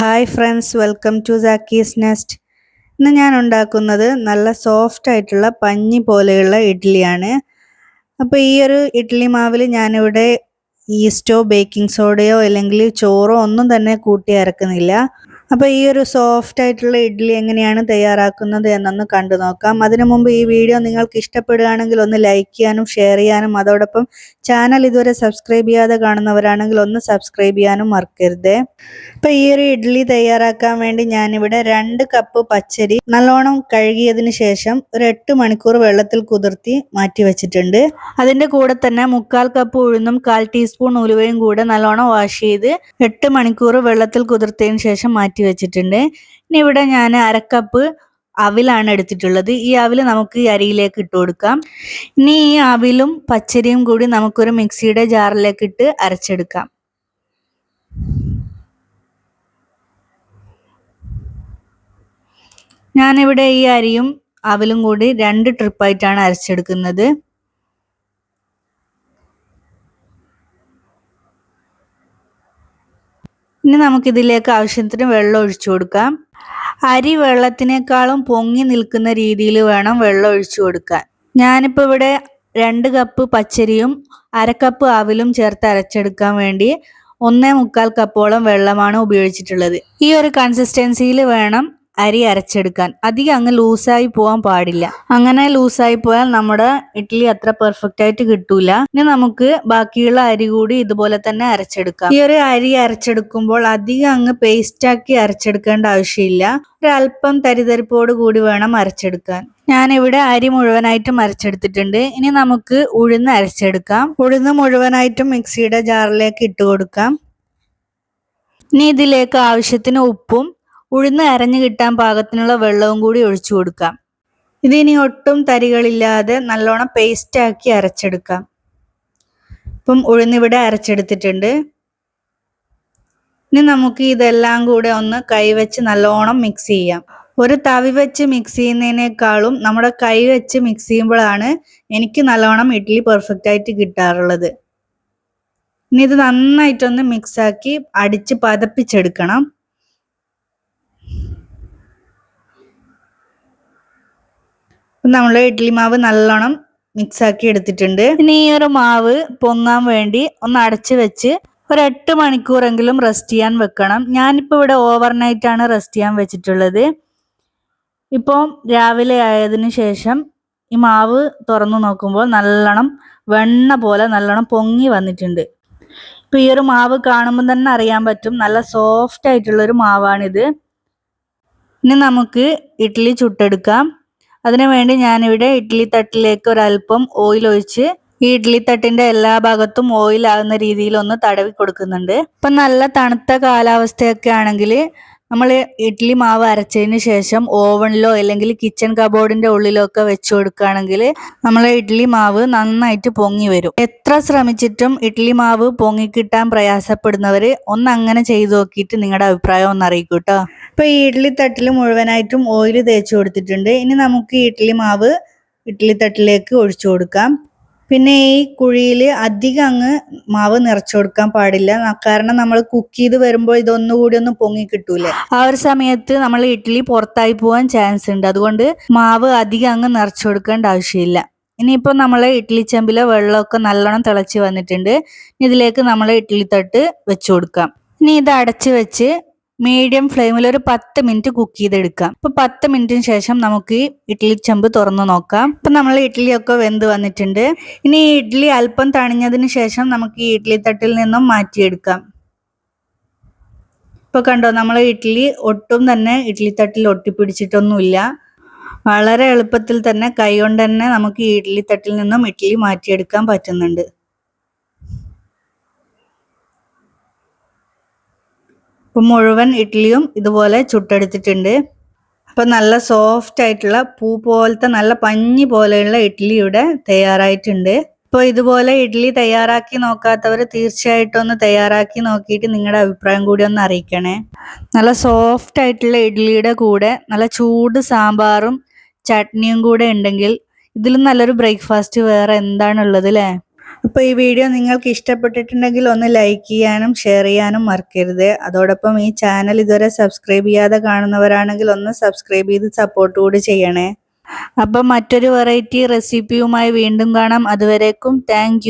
Hi friends welcome to Sakki's nest ഇന്ന് ഞാൻ ഉണ്ടാക്കുന്നത് നല്ല സോഫ്റ്റ് ആയിട്ടുള്ള പഞ്ഞി പോലെയുള്ള ഇഡ്ഡലിയാണ്. അപ്പോൾ ഈ ഒരു ഇഡ്ഡലി മാവിൽ ഞാനിവിടെ ഈസ്റ്റോ ബേക്കിംഗ് സോഡയോ അല്ലെങ്കിൽ ചോറോ ഒന്നും തന്നെ കൂട്ടി അരക്കുന്നില്ല. അപ്പോൾ ഈ ഒരു സോഫ്റ്റ് ആയിട്ടുള്ള ഇഡ്ഡലി എങ്ങനെയാണ് തയ്യാറാക്കുന്നത് എന്നൊന്ന് കണ്ടു നോക്കാം. അതിനു മുമ്പ് ഈ വീഡിയോ നിങ്ങൾക്ക് ഇഷ്ടപ്പെടുകയാണെങ്കിൽ ഒന്ന് ലൈക്ക് ചെയ്യാനും ഷെയർ ചെയ്യാനും അതോടൊപ്പം ചാനൽ ഇതുവരെ സബ്സ്ക്രൈബ് ചെയ്യാതെ കാണുന്നവരാണെങ്കിൽ ഒന്ന് സബ്സ്ക്രൈബ് ചെയ്യാനും മറക്കരുത്. അപ്പോൾ ഈ ഒരു ഇഡ്ഡലി തയ്യാറാക്കാൻ വേണ്ടി ഞാനിവിടെ രണ്ട് കപ്പ് പച്ചരി നല്ലോണം കഴുകിയതിന് ശേഷം ഒരു എട്ട് മണിക്കൂർ വെള്ളത്തിൽ കുതിർത്തി മാറ്റി വെച്ചിട്ടുണ്ട്. അതിന്റെ കൂടെ തന്നെ മുക്കാൽ കപ്പ് ഉഴുന്നും കാൽ ടീസ്പൂൺ ഉലുവയും കൂടെ നല്ലോണം വാഷ് ചെയ്ത് എട്ട് മണിക്കൂർ വെള്ളത്തിൽ കുതിർത്തതിന് ശേഷം മാറ്റി വെച്ചിട്ടുണ്ട്. ഇനി ഇവിടെ ഞാൻ അരക്കപ്പ് അവിലാണ് എടുത്തിട്ടുള്ളത്. ഈ അവിൽ നമുക്ക് ഈ അരിയിലേക്ക് ഇട്ട് കൊടുക്കാം. ഇനി ഈ അവിലും പച്ചരിയും കൂടി നമുക്കൊരു മിക്സിയുടെ ജാറിലേക്ക് ഇട്ട് അരച്ചെടുക്കാം. ഞാനിവിടെ ഈ അരിയും അവിലും കൂടി രണ്ട് ട്രിപ്പായിട്ടാണ് അരച്ചെടുക്കുന്നത്. ഇനി നമുക്കിതിലേക്ക് ആവശ്യത്തിന് വെള്ളം ഒഴിച്ചു കൊടുക്കാം. അരി വെള്ളത്തിനേക്കാളും പൊങ്ങി നിൽക്കുന്ന രീതിയിൽ വേണം വെള്ളം ഒഴിച്ചു കൊടുക്കാൻ. ഞാനിപ്പോൾ ഇവിടെ രണ്ട് കപ്പ് പച്ചരിയും അരക്കപ്പ് ആവിലും ചേർത്ത് അരച്ചെടുക്കാൻ വേണ്ടി ഒന്നേ മുക്കാൽ കപ്പോളം വെള്ളമാണ് ഉപയോഗിച്ചിട്ടുള്ളത്. ഈ ഒരു കൺസിസ്റ്റൻസിയിൽ വേണം അരി അരച്ചെടുക്കാൻ. അധികം അങ്ങ് ലൂസായി പോകാൻ പാടില്ല. അങ്ങനെ ലൂസായി പോയാൽ നമ്മുടെ ഇഡ്ഡലി അത്ര പെർഫെക്റ്റ് ആയിട്ട് കിട്ടൂല. ഇനി നമുക്ക് ബാക്കിയുള്ള അരി കൂടി ഇതുപോലെ തന്നെ അരച്ചെടുക്കാം. ഈ ഒരു അരി അരച്ചെടുക്കുമ്പോൾ അധികം അങ്ങ് പേസ്റ്റ് ആക്കി അരച്ചെടുക്കേണ്ട ആവശ്യമില്ല. ഒരല്പം തരിതരിപ്പോട് കൂടി വേണം അരച്ചെടുക്കാൻ. ഞാനിവിടെ അരി മുഴുവനായിട്ടും അരച്ചെടുത്തിട്ടുണ്ട്. ഇനി നമുക്ക് ഉഴുന്ന് അരച്ചെടുക്കാം. ഉഴുന്ന് മുഴുവനായിട്ടും മിക്സിയുടെ ജാറിലേക്ക് ഇട്ട് കൊടുക്കാം. ഇനി ഇതിലേക്ക് ആവശ്യത്തിന് ഉപ്പും ഉഴുന്ന് അരഞ്ഞു കിട്ടാൻ പാകത്തിനുള്ള വെള്ളവും കൂടി ഒഴിച്ചു കൊടുക്കാം. ഇതിനി ഒട്ടും തരികളില്ലാതെ നല്ലോണം പേസ്റ്റ് ആക്കി അരച്ചെടുക്കാം. ഇപ്പം ഉഴുന്നിവിടെ അരച്ചെടുത്തിട്ടുണ്ട്. ഇനി നമുക്ക് ഇതെല്ലാം കൂടെ ഒന്ന് കൈവച്ച് നല്ലോണം മിക്സ് ചെയ്യാം. ഒരു തവി വെച്ച് മിക്സ് ചെയ്യുന്നതിനേക്കാളും നമ്മുടെ കൈ വെച്ച് മിക്സ് ചെയ്യുമ്പോഴാണ് എനിക്ക് നല്ലോണം ഇഡ്ഡലി പെർഫെക്റ്റ് ആയിട്ട് കിട്ടാറുള്ളത്. ഇനി ഇത് നന്നായിട്ടൊന്ന് മിക്സാക്കി അടിച്ച് പതപ്പിച്ചെടുക്കണം. നമ്മൾ ഇഡ്ഡലി മാവ് നല്ലോണം മിക്സ് ആക്കി എടുത്തിട്ടുണ്ട്. ഇനി ഈ ഒരു മാവ് പൊങ്ങാൻ വേണ്ടി ഒന്ന് അടച്ചു വെച്ച് ഒരു എട്ട് മണിക്കൂറെങ്കിലും റെസ്റ്റ് ചെയ്യാൻ വെക്കണം. ഞാനിപ്പോൾ ഇവിടെ ഓവർനൈറ്റ് ആണ് റെസ്റ്റ് ചെയ്യാൻ വെച്ചിട്ടുള്ളത്. ഇപ്പോൾ രാവിലെ ആയതിനു ശേഷം ഈ മാവ് തുറന്നു നോക്കുമ്പോൾ നല്ലോണം വെണ്ണ പോലെ നല്ലോണം പൊങ്ങി വന്നിട്ടുണ്ട്. ഇപ്പോൾ ഈ ഒരു മാവ് കാണുമ്പോൾ തന്നെ അറിയാൻ പറ്റും. നല്ല സോഫ്റ്റ് ആയിട്ടുള്ള ഒരു മാവാണിത്. ഇനി നമുക്ക് ഇഡ്ഡലി ചുട്ടെടുക്കാം. അതിനു വേണ്ടി ഞാനിവിടെ ഇഡ്ഡലി തട്ടിലേക്ക് ഒരല്പം ഓയിൽ ഒഴിച്ച് ഈ ഇഡ്ഡലി തട്ടിന്റെ എല്ലാ ഭാഗത്തും ഓയിൽ ആകുന്ന രീതിയിൽ ഒന്ന് തടവി കൊടുക്കുന്നുണ്ട്. ഇപ്പം നല്ല തണുത്ത കാലാവസ്ഥയൊക്കെ ആണെങ്കിൽ നമ്മൾ ഇഡ്ഡലി മാവ് അരച്ചതിന് ശേഷം ഓവണിലോ അല്ലെങ്കിൽ കിച്ചൺ കബോർഡിന്റെ ഉള്ളിലോ ഒക്കെ വെച്ചു കൊടുക്കുകയാണെങ്കിൽ നമ്മളെ ഇഡ്ഡലി മാവ് നന്നായിട്ട് പൊങ്ങി വരും. എത്ര ശ്രമിച്ചിട്ടും ഇഡ്ഡലി മാവ് പൊങ്ങിക്കിട്ടാൻ പ്രയാസപ്പെടുന്നവർ ഒന്ന് അങ്ങനെ ചെയ്തു നോക്കിയിട്ട് നിങ്ങളുടെ അഭിപ്രായം ഒന്ന് അറിയിക്കൂ കേട്ടോ ഇപ്പൊ ഈ ഇഡ്ഡലി തട്ടിൽ മുഴുവനായിട്ടും ഓയിൽ തേച്ച് കൊടുത്തിട്ടുണ്ട്. ഇനി നമുക്ക് ഈ ഇഡ്ഡലി മാവ് ഇഡ്ഡലി തട്ടിലേക്ക് ഒഴിച്ചു കൊടുക്കാം. പിന്നെ ഈ കുഴിയിൽ അധികം അങ്ങ് മാവ് നിറച്ചു കൊടുക്കാൻ പാടില്ല. കാരണം നമ്മൾ കുക്ക് ചെയ്ത് വരുമ്പോൾ ഇതൊന്നുകൂടി ഒന്ന് പൊങ്ങി കിട്ടൂലേ. ആ ഒരു സമയത്ത് നമ്മൾ ഇഡ്ഡലി പുറത്തായി പോകാൻ ചാൻസ് ഉണ്ട്. അതുകൊണ്ട് മാവ് അധികം അങ്ങ് നിറച്ചു കൊടുക്കേണ്ട ആവശ്യമില്ല. ഇനിയിപ്പോൾ നമ്മൾ ഇഡ്ഡലി ചെമ്പിലെ വെള്ളമൊക്കെ നല്ലോണം തിളച്ച് വന്നിട്ടുണ്ട്. ഇതിലേക്ക് നമ്മൾ ഇഡ്ഡലി തട്ട് വെച്ചു കൊടുക്കാം. ഇനി ഇത് അടച്ച് വെച്ച് മീഡിയം ഫ്ലെയിമിൽ ഒരു പത്ത് മിനിറ്റ് കുക്ക് ചെയ്തെടുക്കാം ഇപ്പൊ പത്ത് മിനിറ്റിന് ശേഷം നമുക്ക് ഈ ഇഡ്ഡലി ചെമ്പ് തുറന്നു നോക്കാം. ഇപ്പൊ നമ്മൾ ഇഡ്ഡലിയൊക്കെ വെന്ത് വന്നിട്ടുണ്ട്. ഇനി ഈ ഇഡ്ഡലി അല്പം തണിഞ്ഞതിന് ശേഷം നമുക്ക് ഈ ഇഡ്ഡലി തട്ടിൽ നിന്നും മാറ്റിയെടുക്കാം. ഇപ്പൊ കണ്ടോ നമ്മൾ ഇഡ്ഡലി ഒട്ടും തന്നെ ഇഡ്ഡലി തട്ടിൽ ഒട്ടിപ്പിടിച്ചിട്ടൊന്നുമില്ല. വളരെ എളുപ്പത്തിൽ തന്നെ കൈ കൊണ്ട് തന്നെ നമുക്ക് ഈ ഇഡ്ഡലി തട്ടിൽ നിന്നും ഇഡ്ഡലി മാറ്റിയെടുക്കാൻ പറ്റുന്നുണ്ട്. ഇപ്പം മുഴുവൻ ഇഡ്ഡലിയും ഇതുപോലെ ചുട്ടെടുത്തിട്ടുണ്ട്. അപ്പം നല്ല സോഫ്റ്റ് ആയിട്ടുള്ള പൂ പോലത്തെ നല്ല പഞ്ഞി പോലെയുള്ള ഇഡ്ഡലി ഇവിടെ തയ്യാറായിട്ടുണ്ട്. ഇപ്പോൾ ഇതുപോലെ ഇഡ്ഡലി തയ്യാറാക്കി നോക്കാത്തവർ തീർച്ചയായിട്ടും ഒന്ന് തയ്യാറാക്കി നോക്കിയിട്ട് നിങ്ങളുടെ അഭിപ്രായം കൂടി ഒന്ന് അറിയിക്കണേ. നല്ല സോഫ്റ്റ് ആയിട്ടുള്ള ഇഡ്ഡലിയുടെ കൂടെ നല്ല ചൂട് സാമ്പാറും ചട്നിയും കൂടെ ഉണ്ടെങ്കിൽ ഇതിലും നല്ലൊരു ബ്രേക്ക്ഫാസ്റ്റ് വേറെ എന്താണുള്ളത് അല്ലേ അപ്പോൾ ഈ വീഡിയോ നിങ്ങൾക്ക് ഇഷ്ടപ്പെട്ടിട്ടുണ്ടെങ്കിൽ ഒന്ന് ലൈക്ക് ചെയ്യാനും ഷെയർ ചെയ്യാനും മറക്കരുത്. അതോടൊപ്പം ഈ ചാനൽ ഇതുവരെ സബ്സ്ക്രൈബ് ചെയ്യാതെ കാണുന്നവരാണെങ്കിൽ ഒന്ന് സബ്സ്ക്രൈബ് ചെയ്ത് സപ്പോർട്ട് കൂടി ചെയ്യണേ. അപ്പം മറ്റൊരു വെറൈറ്റി റെസിപ്പിയുമായി വീണ്ടും കാണാം. അതുവരേക്കും താങ്ക്